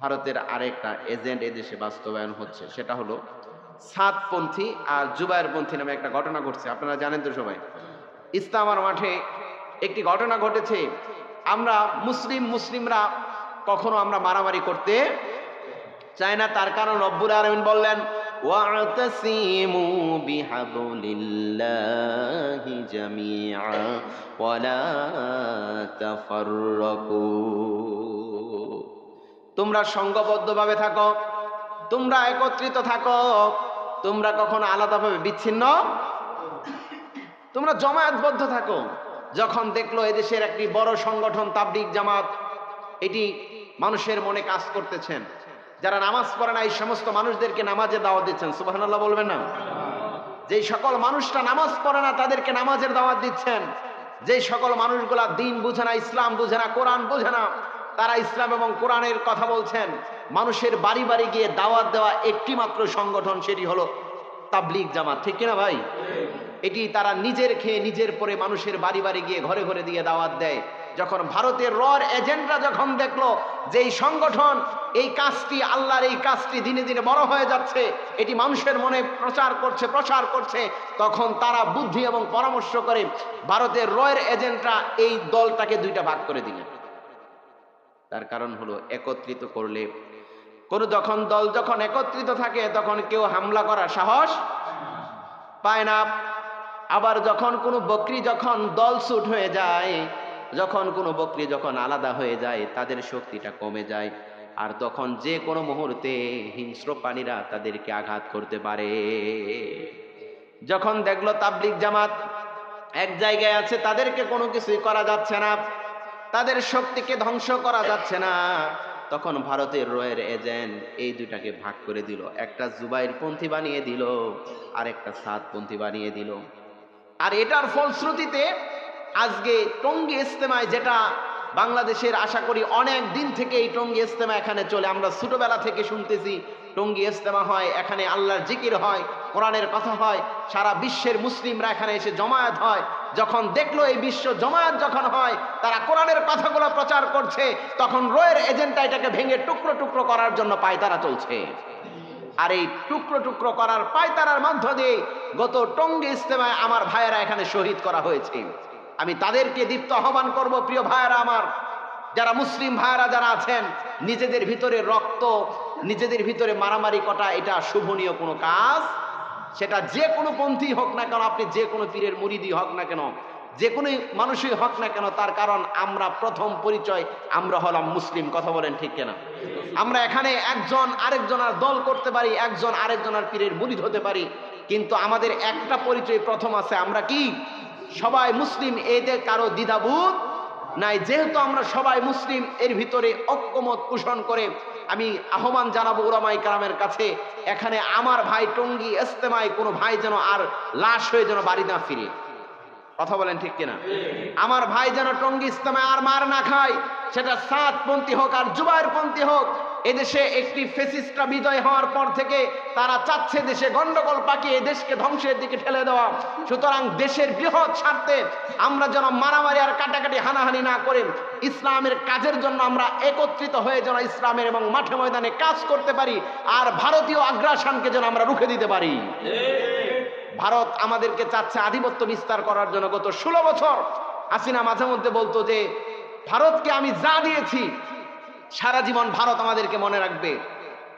ভারতের আরেকটা এজেন্ট এদেশে বাস্তবায়ন হচ্ছে সেটা হলো সাতপন্থী আর জুবায়েরপন্থী নামে একটা ঘটনা ঘটছে আপনারা জানেন তো সবাই ইস্তামার মাঠে একটি ঘটনা ঘটেছে আমরা মুসলিম মুসলিমরা কখনো আমরা মারামারি করতে চাই না তার কারণ রব্বুল আলমিন বললেন واعتصموا بحبل الله جميعا ولا تفرقوا তোমরা সংঘবদ্ধভাবে থাকো, তোমরা একত্রিত থাকো, তোমরা কখনো আলাদাভাবে বিচ্ছিন্ন তোমরা জমায়েতবদ্ধ থাকো। যখন দেখল এদেশের একটি বড় সংগঠন তাবলিগ জামাত, এটি মানুষের মনে কাজ করতেছেন। যারা নামাজ পড়ে না, এই সমস্ত মানুষদেরকে নামাজের দাওয়াত দিচ্ছেন। সুবহানাল্লাহ বলবেন না? যেই সকল মানুষটা নামাজ পড়ে না, তাদেরকে নামাজের দাওয়াত দিচ্ছেন। যেই সকল মানুষগুলা দিন বুঝে না, ইসলাম বুঝে না, কোরআন বুঝে না তারা ইসলাম এবং কোরআনের কথা বলছেন, মানুষের বাড়ি বাড়ি গিয়ে দাওয়াত দেওয়া একটি মাত্র সংগঠন সেটি হলো তাবলিগ জামাত। ঠিক কিনা ভাই? এটি তারা নিজের খেয়ে নিজের পরে মানুষের বাড়ি বাড়ি গিয়ে ঘরে ঘরে দিয়ে দাওয়াত দেয়। যখন ভারতের রর এজেন্টরা যখন দেখল যে এই সংগঠন, এই কাজটি আল্লাহর, এই কাজটি দিনে দিনে বড় হয়ে যাচ্ছে, এটি মানুষের মনে প্রচার করছে, প্রসার করছে, তখন তারা বুদ্ধি এবং পরামর্শ করে ভারতের রয়ের এজেন্টরা এই দলটাকে দুইটা ভাগ করে দিলেন। তার কারণ হলো একত্রিত করলে। কোন যখন দল যখন একত্রিত থাকে, তখন কেউ হামলা করার সাহস পায় না। আবার যখন কোনো বকরি যখন দল সুট হয়ে যায়, যখন কোনো বকরি যখন আলাদা হয়ে যায়, তাদের শক্তিটা কমে যায়। আর তখন যে কোনো মুহূর্তে হিংস্র প্রাণীরা তাদেরকে আঘাত করতে পারে। যখন দেখল তাবলিক জামাত এক জায়গায় আছে, তাদেরকে কোনো কিছুই করা যাচ্ছে না। তাদের শক্তিকে ধ্বংস করা যাচ্ছে না। তখন ভারতের রয়ের এজেন্ট এই দুটাকে ভাগ করে দিল। একটা জুবাইর পন্থী বানিয়ে দিল আর একটা সাতপন্থী বানিয়ে দিল। আর এটার ফলশ্রুতিতে আজকে টঙ্গী ইস্তেমায় যেটা বাংলাদেশের আশা করি অনেক দিন থেকে এই টঙ্গী ইস্তেমা এখানে চলে, আমরা ছোটবেলা থেকে শুনতেছি টঙ্গী ইস্তেমা হয়, এখানে আল্লাহর জিকির হয়, কোরআনের কথা হয়, সারা বিশ্বের মুসলিমরা এখানে এসে জমায়েত হয় যখন দেখল এই বিশ্ব জমায়েত যখন হয়, তারা কোরআনের কথাগুলো প্রচার করছে, তখন রয়ের এজেন্টটা এটাকে ভেঙে টুকরো টুকরো করার জন্য পায়তারা চলছে। আর এই টুকরো টুকরো করার পায়তারার মধ্য দিয়ে গত টঙ্গি ইস্তেমায় আমার ভাইয়েরা এখানে শহীদ করা হয়েছে। আমি তাদেরকে দীপ্ত আহ্বান করব, প্রিয় ভাইয়েরা আমার। যারা মুসলিম ভাইয়েরা যারা আছেন, নিজেদের ভিতরে রক্ত, নিজেদের ভিতরে মারামারি কটা, এটা শুভনীয় কোনো কাজ সেটা যে কোনো পন্থী হোক না কেন, আপনি যে কোনো পীরের মুরিদি হোক না কেন, যে কোনো মানুষই হোক না কেন, তার কারণ আমরা প্রথম পরিচয়, আমরা হলাম মুসলিম। কথা বলেন ঠিক কেনা? আমরা এখানে একজন আরেকজনের দল করতে পারি, একজন আরেকজনের পীরের মুরিদ হতে পারি, কিন্তু আমাদের একটা পরিচয় প্রথম আছে, আমরা কি? সবাই মুসলিম এতে কারও দ্বিধাবোধ নাই, যেহেতু আমরা সবাই মুসলিম, এর ভিতরে ঐক্যমত পোষণ করে আমি আহ্বান জানাব ওরামাই কালামের কাছে, এখানে আমার ভাই টঙ্গি এস্তেমায় কোনো ভাই যেন আর লাশ হয়ে যেন বাড়ি না ফিরে। কথা বলেন ঠিক কিনা? আমার ভাই যেন টঙ্গি ইস্তেমায় আর মার না খায়, সেটা সাত পন্থী হোক আর জুবাইর পন্থী হোক এদেশে একটি ফেসিস্টরা বিজয় হওয়ার পর থেকে তারা চাচ্ছে দেশে গন্ডগোল পাকিয়ে দেশকে ধ্বংসের দিকে ঠেলে দেওয়া। সুতরাং দেশের বৃহৎ স্বার্থে আমরা যেন মারামারি আর কাটাকাটি হানাহানি না করে, ইসলামের কাজের জন্য আমরা একত্রিত হয়ে যেন ইসলামের এবং মাঠে ময়দানে কাজ করতে পারি, আর ভারতীয় আগ্রাসনকে যেন আমরা রুখে দিতে পারি। ভারত আমাদেরকে চাচ্ছে আধিপত্য বিস্তার করার জন্য গত ষোলো বছর আসিনা মাঝে মধ্যে বলতো যে, ভারতকে আমি যা দিয়েছি সারা জীবন ভারত আমাদেরকে মনে রাখবে।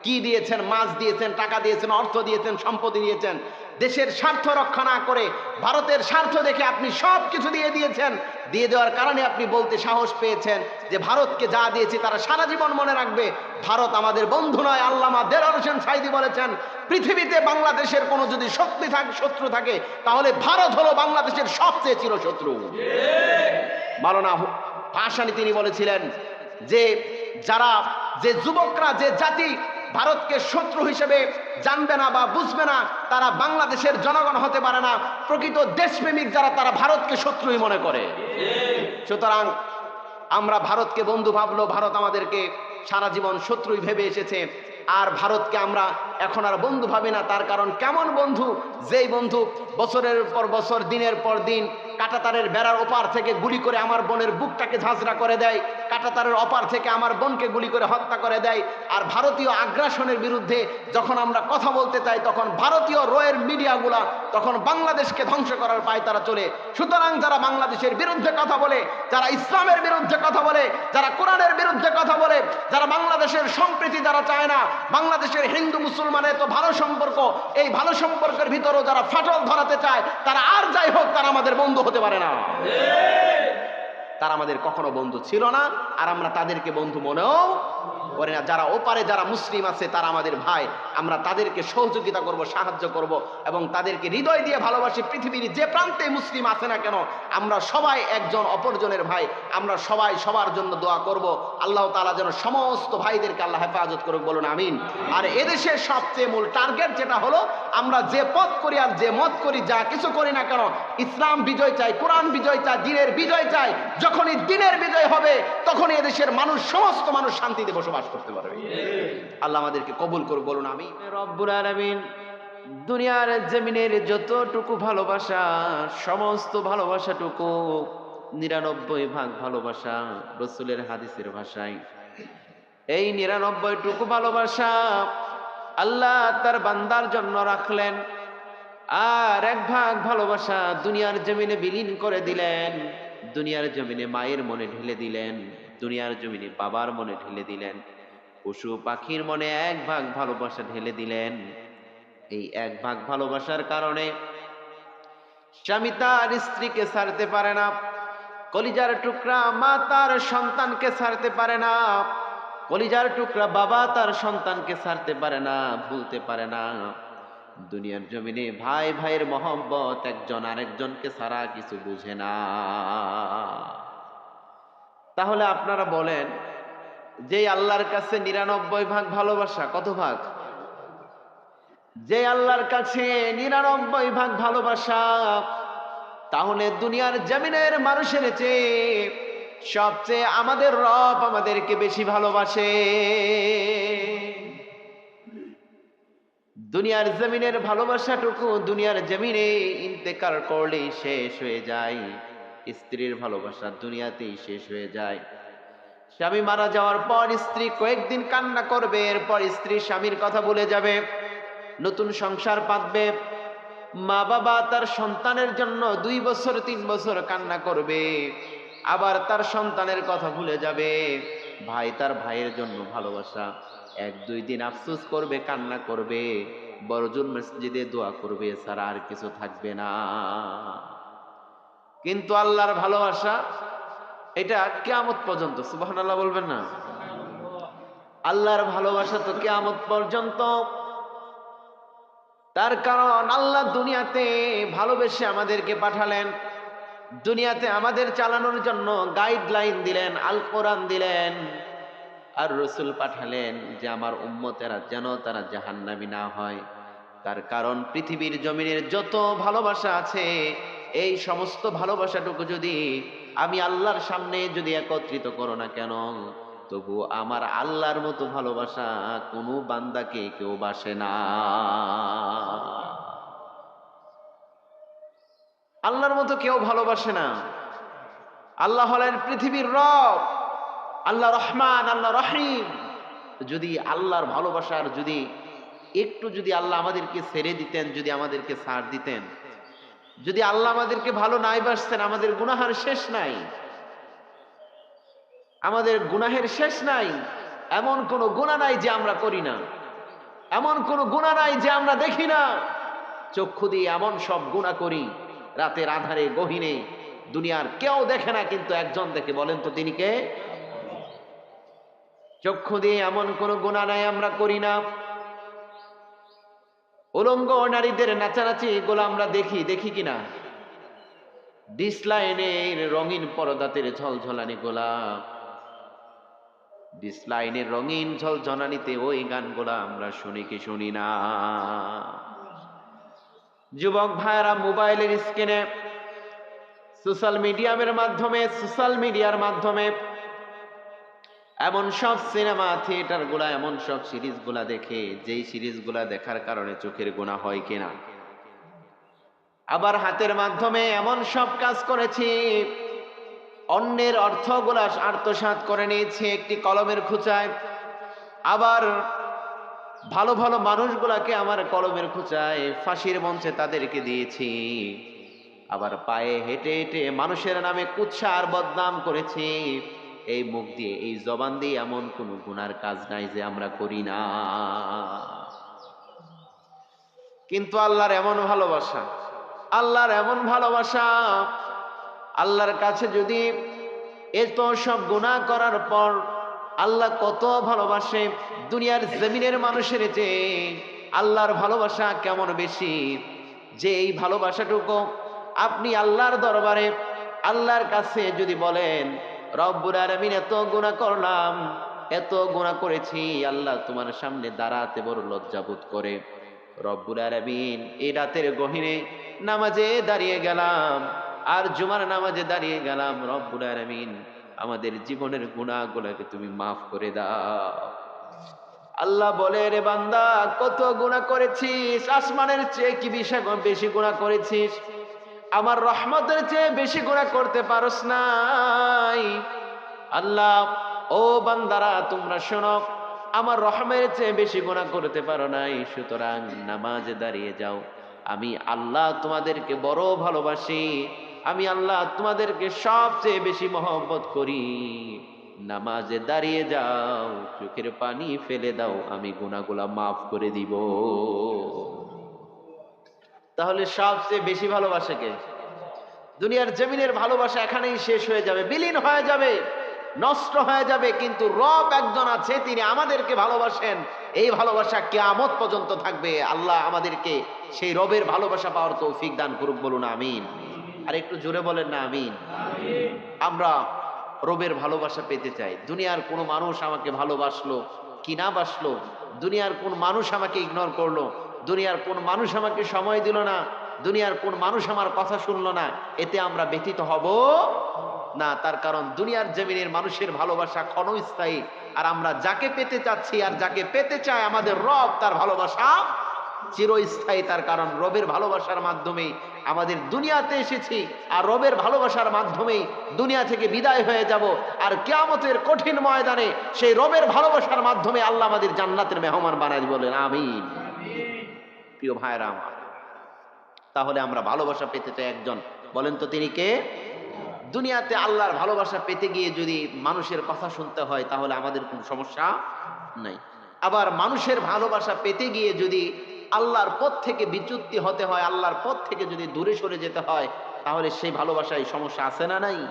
কি দিয়েছেন? মাছ দিয়েছেন টাকা দিয়েছেন অর্থ দিয়েছেন সম্পত্তি দিয়েছেন। দেশের স্বার্থ রক্ষা না করে ভারতের স্বার্থ দেখে আপনি সব কিছু দিয়ে দিয়েছেন। দিয়ে দেওয়ার কারণে আপনি বলতে সাহস পেয়েছেন যে ভারতকে যা দিয়েছি তারা সারা জীবন মনে রাখবে। ভারত আমাদের বন্ধু নয় আল্লামা দেলার হোসেন সাইদি বলেছেন পৃথিবীতে বাংলাদেশের কোনো যদি শক্তি থাকে শত্রু থাকে তাহলে ভারত হলো বাংলাদেশের সবচেয়ে চিরশত্রু। মালনা ভাসানি তিনি বলেছিলেন যে যারা, যে যুবকরা, যে জাতি ভারতকে শত্রু হিসেবে জানবে না বা বুঝবে না, তারা বাংলাদেশের জনগণ হতে পারে না। প্রকৃত দেশপ্রেমিক যারা, তারা ভারতকে শত্রুই মনে করে। সুতরাং আমরা ভারতকে বন্ধু ভাবলো ভারত আমাদেরকে সারা জীবন শত্রুই ভেবে এসেছে। আর ভারতকে আমরা এখন আর বন্ধু ভাবি না, তার কারণ কেমন বন্ধু? যেই বন্ধু বছরের পর বছর, দিনের পর দিন কাটাতারের বেড়ার ওপার থেকে গুলি করে আমার বোনের বুকটাকে ঝাঁঝরা করে দেয়, কাটাতারের অপার থেকে আমার বোনকে গুলি করে হত্যা করে দেয়। আর ভারতীয় আগ্রাসনের বিরুদ্ধে যখন আমরা কথা বলতে চাই, তখন ভারতীয় রয়ের মিডিয়াগুলা তখন বাংলাদেশকে ধ্বংস করার পায় তারা চলে। সুতরাং যারা বাংলাদেশের বিরুদ্ধে কথা বলে, যারা ইসলামের বিরুদ্ধে কথা বলে, যারা কোরআনের বিরুদ্ধে কথা বলে, যারা বাংলাদেশের সম্প্রীতি যারা চায় না, বাংলাদেশের হিন্দু মুসলমানের তো ভালো সম্পর্ক, এই ভালো সম্পর্কের ভিতরে যারা ফাটল ধরাতে চায়, তারা আর যাই হোক, তারা আমাদের বন্ধু হতে পারে না। তারা আমাদের কখনো বন্ধু ছিল না, আর আমরা তাদেরকে বন্ধু মনেও করি না। যারা ওপারে যারা মুসলিম আছে, তারা আমাদের ভাই। আমরা তাদেরকে সহযোগিতা করব, সাহায্য করব এবং তাদেরকে হৃদয় দিয়ে ভালোবাসি। পৃথিবীর যে প্রান্তে মুসলিম আছে না কেন, আমরা সবাই একজন অপরজনের ভাই। আমরা সবাই সবার জন্য দোয়া করব। আল্লাহ তালা যেন সমস্ত ভাইদেরকে আল্লাহ হেফাজত করুক, বলুন আমিন। আর এদেশের সবচেয়ে মূল টার্গেট যেটা হলো, আমরা যে পথ করি আর যে মত করি, যা কিছু করি না কেন, ইসলাম বিজয় চাই, কোরআন বিজয় চাই, দিনের বিজয় চাই। যখনই দিনের বিজয় হবে, তখনই এদেশের মানুষ, সমস্ত মানুষ শান্তিতে বসবাস করতে পারবে। আল্লাহ আমাদেরকে কবুল করুক, বলুন আমি রব্বুল আলামিন, দুনিয়ার জমিনের যতটুকু ভালোবাসা, সমস্ত ভালোবাসাটুকু নিরানব্বই ভাগ ভালোবাসা রসুলের হাদিসের ভাষায়। এই নিরানব্বইটুকু ভালোবাসা আল্লাহ তার বান্দার জন্য রাখলেন, আর এক ভাগ ভালোবাসা দুনিয়ার জমিনে বিলীন করে দিলেন, দুনিয়ার জমিনে মায়ের মনে ঢেলে দিলেন, দুনিয়ার জমিনে বাবার মনে ঢেলে দিলেন। পশু পাখির মনে এক ভাগ ভালোবাসা ঢেলে দিলেন। এই এক ভাগ ভালোবাসার কারণে স্বামী তার স্ত্রীকে ছাড়তে পারে না, কলিজার টুকরা মা তার সন্তানকে ছাড়তে পারে না, কলিজার টুকরা বাবা তার সন্তানকে ছাড়তে পারে না, ভুলতে পারে না। দুনিয়ার জমিনে ভাই ভাইয়ের মহব্বত, একজন আরেকজনকে ছাড়া কিছু বুঝে না। তাহলে আপনারা বলেন যে আল্লাহর কাছে নিরানব্বই ভাগ ভালোবাসা, কত ভাগ? যে আল্লাহর কাছে নিরানব্বই ভাগ ভালোবাসা, তাহলে দুনিয়ার জমিনের মানুষের চেয়ে সবচেয়ে আমাদের রব আমাদেরকে বেশি ভালোবাসে। দুনিয়ার জমিনের ভালোবাসাটুকু দুনিয়ার জমিনে ইন্তেকার করলেই শেষ হয়ে যায়। স্ত্রীর ভালোবাসা দুনিয়াতেই শেষ হয়ে যায়। স্বামী মারা যাওয়ার পর স্ত্রী কয়েকদিন কান্না করবে, এরপর স্ত্রী স্বামীর কথা ভুলে যাবে। নতুন সংসার পাতবে। মা বাবা তার সন্তানের জন্য দুই বছর, তিন বছর কান্না করবে। আবার তার সন্তানের কথা ভুলে যাবে। ভাই তার ভাইয়ের জন্য ভালোবাসা। এক, দুই দিন আফসোস করবে, কান্না করবে। বড়জোর মসজিদে দোয়া করবে ছাড়া আর কিছু থাকবে না। কিন্তু আল্লাহর ভালোবাসা এটা কেয়ামত পর্যন্ত সুবাহান আল্লাহ বলবেন না? আল্লাহর ভালোবাসা তো কেয়ামত পর্যন্ত। তার কারণ আল্লাহ দুনিয়াতে ভালোবেসে আমাদেরকে পাঠালেন, দুনিয়াতে আমাদের চালানোর জন্য গাইডলাইন দিলেন আল কোরআন দিলেন, আর রসুল পাঠালেন যে আমার উম্মতেরা যেন তারা জাহান্নামি না হয়। তার কারণ পৃথিবীর জমিনের যত ভালোবাসা আছে এই সমস্ত ভালোবাসাটুকু যদি আমি আল্লাহর সামনে যদি একত্রিত করো না কেন, তবু আমার আল্লাহর মতো ভালোবাসা কোনো বান্দাকে কেউ বাসে না। আল্লাহর মতো কেউ ভালোবাসে না। আল্লাহ হলেন পৃথিবীর রব, আল্লাহ রহমান, আল্লাহ রহিম। যদি আল্লাহর ভালোবাসার যদি একটু যদি আল্লাহ আমাদেরকে ছেড়ে দিতেন, যদি আমাদেরকে ছাড় দিতেন যদি আল্লাহ আমাদেরকে ভালো নাই বাসতেন আমাদের গুনাহার শেষ নাই। আমাদের গুনাহের শেষ নাই। এমন কোন গুণা নাই যে আমরা করি না। এমন কোন গুণা নাই যে আমরা দেখি না। চক্ষু দিয়ে এমন সব গুণা করি, রাতের আধারে, গহিনে, দুনিয়ার কেউ দেখে না, কিন্তু একজন দেখে। বলেন তো তিনি কে? চক্ষু দিয়ে এমন কোন গুণা নাই আমরা করি না। উলঙ্গ নারীদের নাচানাচি, এগুলো আমরা দেখি দেখি কিনা? ডিসলাইনের রঙিন পরদাতের ঝলঝলানি গোলা ডিসলাইনের রঙিন ঝলঝলানিতে ওই গানগুলা আমরা শুনি কি শুনি না। যুবক ভাইয়েরা, মোবাইলের স্ক্রিনে সোশ্যাল মিডিয়ামের মাধ্যমে সোশ্যাল মিডিয়ার মাধ্যমে এমন সব সিনেমা, থিয়েটারগুলা, এমন সব সিরিজগুলা দেখে, যেই সিরিজগুলা দেখার কারণে চোখের গোনা হয় কিনা। আবার হাতের মাধ্যমে এমন সব কাজ করেছি, অন্যের অর্থগুলা আত্মসাৎ করে নিয়েছে একটি কলমের খুচায়। আবার ভালো ভালো মানুষগুলাকে আমার কলমের খুচায়, ফাঁসির মঞ্চে তাদেরকে দিয়েছি। আবার পায়ে হেঁটে হেঁটে মানুষের নামে কুৎসা আর বদনাম করেছি। এই মুখ দিয়ে, এই জবান দিয়ে এমন কোনো গুনার কাজ নাই যে আমরা করি না। কিন্তু আল্লাহর এমন ভালোবাসা, আল্লাহর এমন ভালোবাসা, আল্লাহর কাছে যদি এত সব গুনাহ করার পর আল্লাহ কত ভালোবাসে, দুনিয়ার জমিনের মানুষের যে আল্লাহর ভালোবাসা কেমন বেশি, যে এই ভালোবাসাটুকু আপনি আল্লাহর দরবারে, আল্লাহর কাছে যদি বলেন রব্বুর আলামিন এত গুণা করলাম, এত গুনাহ করেছি, আল্লাহ তোমার সামনে দাঁড়াতে বড় লজ্জাবোধ করে। রব্বুল আলামিন এই রাতের গহিনে নামাজে দাঁড়িয়ে গেলাম, আর জুমার নামাজে দাঁড়িয়ে গেলাম, রব্বুল আলামিন আমাদের জীবনের গুণাগুলোকে তুমি মাফ করে দাও। আল্লাহ বলে, রে বান্দা, কত গুণা করেছিস? আসমানের চেয়ে কি বেশি গুণা করেছিস? আমার রহমতের চেয়ে বেশি গুণা করতে পারস নাই। আল্লাহ, ও বান্দারা, তোমরা শোনো, আমার রহমের চেয়ে বেশি গুণা করতে পারো নাই, সুতরাং নামাজে দাঁড়িয়ে যাও। আমি আল্লাহ তোমাদেরকে বড় ভালোবাসি, আমি আল্লাহ তোমাদেরকে সবচেয়ে বেশি মহব্বত করি। নামাজে দাঁড়িয়ে যাও, চোখের পানি ফেলে দাও, আমি গুনাগুলা মাফ করে দিব। তাহলে সবচেয়ে বেশি ভালোবাসে কে? দুনিয়ার জমিনের ভালোবাসা এখানেই শেষ হয়ে যাবে, বিলীন হয়ে যাবে, নষ্ট হয়ে যাবে, কিন্তু রব একজন আছে, তিনি আমাদেরকে ভালোবাসেন। এই ভালোবাসা কেয়ামত পর্যন্ত থাকবে। আল্লাহ আমাদেরকে সেই রবের ভালোবাসা পাওয়ার তৌফিক দান করুক, বলুন আমিন। আর একটু জোরে বলেন না, আমিন। আমরা রবের ভালোবাসা পেতে চাই। দুনিয়ার কোনো মানুষ আমাকে ভালোবাসলো কি না বাসলো? দুনিয়ার কোন মানুষ আমাকে ইগনোর করল? দুনিয়ার কোন মানুষ আমাকে সময় দিল না, দুনিয়ার কোন মানুষ আমার কথা শুনলো না, এতে আমরা ব্যথিত হব? না, তার কারণ দুনিয়ার জমিনের মানুষের ভালোবাসা ক্ষণস্থায়ী, আর আমরা যাকে পেতে চাচ্ছি আর যাকে পেতে চায় আমাদের রব, তার ভালোবাসা চিরস্থায়ী, তার কারণ রবের ভালোবাসার মাধ্যমেই আমাদের দুনিয়াতে এসেছি, আর রবের ভালোবাসার মাধ্যমেই দুনিয়া থেকে বিদায় হয়ে যাব, আর কেয়ামতের কঠিন ময়দানে সেই রবের ভালোবাসার মাধ্যমে আল্লাহ আমাদের জান্নাতের মেহমান বানাই বলেন, আমিন। প্রিয় ভাইরা আমার, তাহলে আমরা ভালোবাসা পেতে চাই একজন। বলেন তো তিনি কে? দুনিয়াতে আল্লাহর ভালোবাসা পেতে গিয়ে যদি মানুষের কথা শুনতে হয়, তাহলে আমাদের কোনো সমস্যা নাই। আবার মানুষের ভালোবাসা পেতে গিয়ে যদি আল্লাহর পথ থেকে বিচ্যুতি হতে হয়, আল্লাহর পথ থেকে যদি দূরে সরে যেতে হয়, তাহলে সেই ভালোবাসায় সমস্যা আছে না নাই?